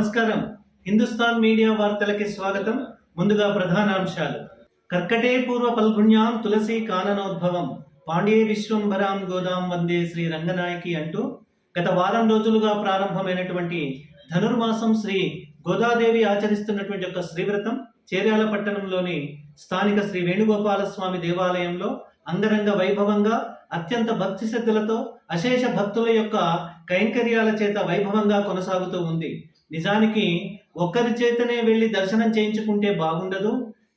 నమస్కారం. హిందుస్థాన్ మీడియా వార్తలకి స్వాగతం. ముందుగా ప్రధానాంశాలు. కర్కటే పూర్వ పల్గుణ్యాం తులసి కాననోద్భవం. పాండే విశ్వంభరాం గోదాం వందే శ్రీ రంగనాయకి అంటూ గత వారం రోజులుగా ప్రారంభమైనటువంటి ధనుర్మాసం శ్రీ గోదాదేవి ఆచరిస్తున్నటువంటి యొక్క శ్రీవ్రతం చేర్యాల పట్టణంలోని స్థానిక శ్రీ వేణుగోపాల స్వామి దేవాలయంలో అంగరంగ వైభవంగా అత్యంత భక్తి శ్రద్ధలతో అశేష భక్తుల యొక్క కైంకర్యాల చేత వైభవంగా కొనసాగుతూ ఉంది. నిజానికి ఒక్కరి చేతనే వెళ్ళి దర్శనం చేయించుకుంటే బాగుండదు.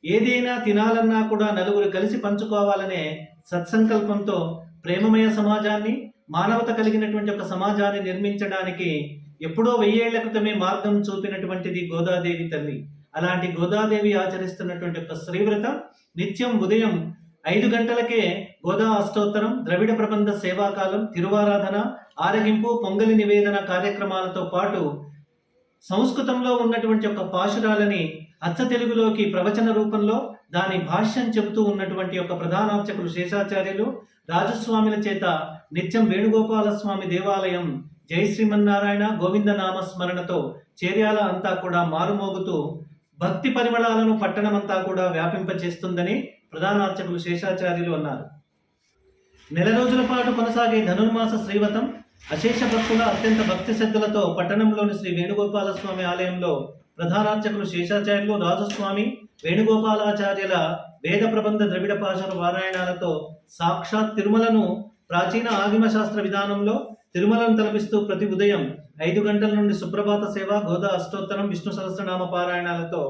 ఏదైనా తినాలన్నా కూడా నలుగురు కలిసి పంచుకోవాలనే సత్సంకల్పంతో ప్రేమమయ సమాజాన్ని మానవత కలిగినటువంటి ఒక సమాజాన్ని నిర్మించడానికి ఎప్పుడో వెయ్యేళ్ళ క్రితమే మార్గం చూపినటువంటిది గోదాదేవి తల్లి. అలాంటి గోదాదేవి ఆచరిస్తున్నటువంటి ఒక శ్రీవ్రత నిత్యం ఉదయం ఐదు గంటలకే గోదా అష్టోత్తరం ద్రవిడ ప్రబంధ సేవాకాలం తిరువారాధన ఆరగింపు పొంగలి నివేదన కార్యక్రమాలతో పాటు సంస్కృతంలో ఉన్నటువంటి ఒక పాశురాలని అచ్చ తెలుగులోకి ప్రవచన రూపంలో దాని భాష్యం చెబుతూ ఉన్నటువంటి ఒక ప్రధానార్చకులు శేషాచార్యులు రాజస్వామిల చేత నిత్యం వేణుగోపాల స్వామి దేవాలయం జై శ్రీమన్నారాయణ గోవింద నామ స్మరణతో చేర్యాల అంతా కూడా మారుమోగుతూ భక్తి పరిమళాలను పట్టణమంతా కూడా వ్యాపింపచేస్తుందని ప్రధానార్చకులు శేషాచార్యులు అన్నారు. నెల రోజుల పాటు కొనసాగే ధనుర్మాస శ్రీవతం అశేష భక్తుల అత్యంత భక్తి శ్రద్ధలతో పట్టణంలోని శ్రీ వేణుగోపాలస్వామి ఆలయంలో ప్రధానార్చకులు శేషాచార్యులు రాజస్వామి వేణుగోపాలాచార్యుల వేద ప్రబంధ ద్రవిడ పాశర పారాయణాలతో సాక్షాత్ తిరుమలను ప్రాచీన ఆదిమ శాస్త్ర విధానంలో తిరుమలను తలపిస్తూ ప్రతి ఉదయం ఐదు గంటల నుండి సుప్రభాత సేవ గోదా అష్టోత్తరం విష్ణు సహస్రనామ పారాయణాలతో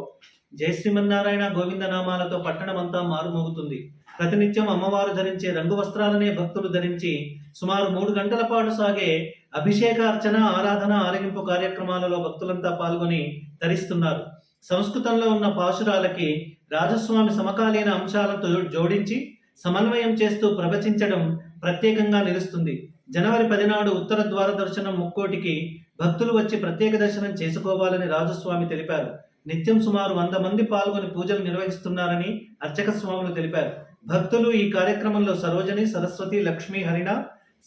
జయ శ్రీమన్నారాయణ గోవింద నామాలతో పట్టణమంతా మారుమోగుతుంది. ప్రతినిత్యం అమ్మవారు ధరించే రంగు వస్త్రాలనే భక్తులు ధరించి సుమారు మూడు గంటల పాటు సాగే అభిషేక అర్చన ఆరాధన ఆరగింపు కార్యక్రమాలలో భక్తులంతా పాల్గొని తరిస్తున్నారు. సంస్కృతంలో ఉన్న పాశురాలకి రాజస్వామి సమకాలీన అంశాలతో జోడించి సమన్వయం చేస్తూ ప్రవచించడం ప్రత్యేకంగా నిలుస్తుంది. జనవరి పదినాడు ఉత్తర ద్వార దర్శనం ముక్కోటికి భక్తులు వచ్చి ప్రత్యేక దర్శనం చేసుకోవాలని రాజస్వామి తెలిపారు. నిత్యం సుమారు వంద మంది పాల్గొని పూజలు నిర్వహిస్తున్నారని అర్చక స్వాములు తెలిపారు. భక్తులు ఈ కార్యక్రమంలో సరోజని సరస్వతి లక్ష్మి హరిణ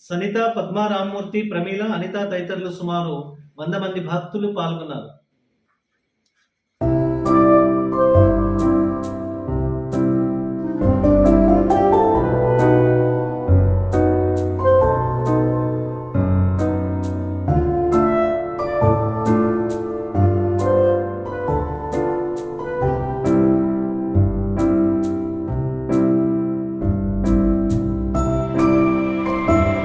సనిత పద్మారామూర్తి ప్రమీల అనిత తదితరులు సుమారు వంద మంది భక్తులు పాల్గొన్నారు.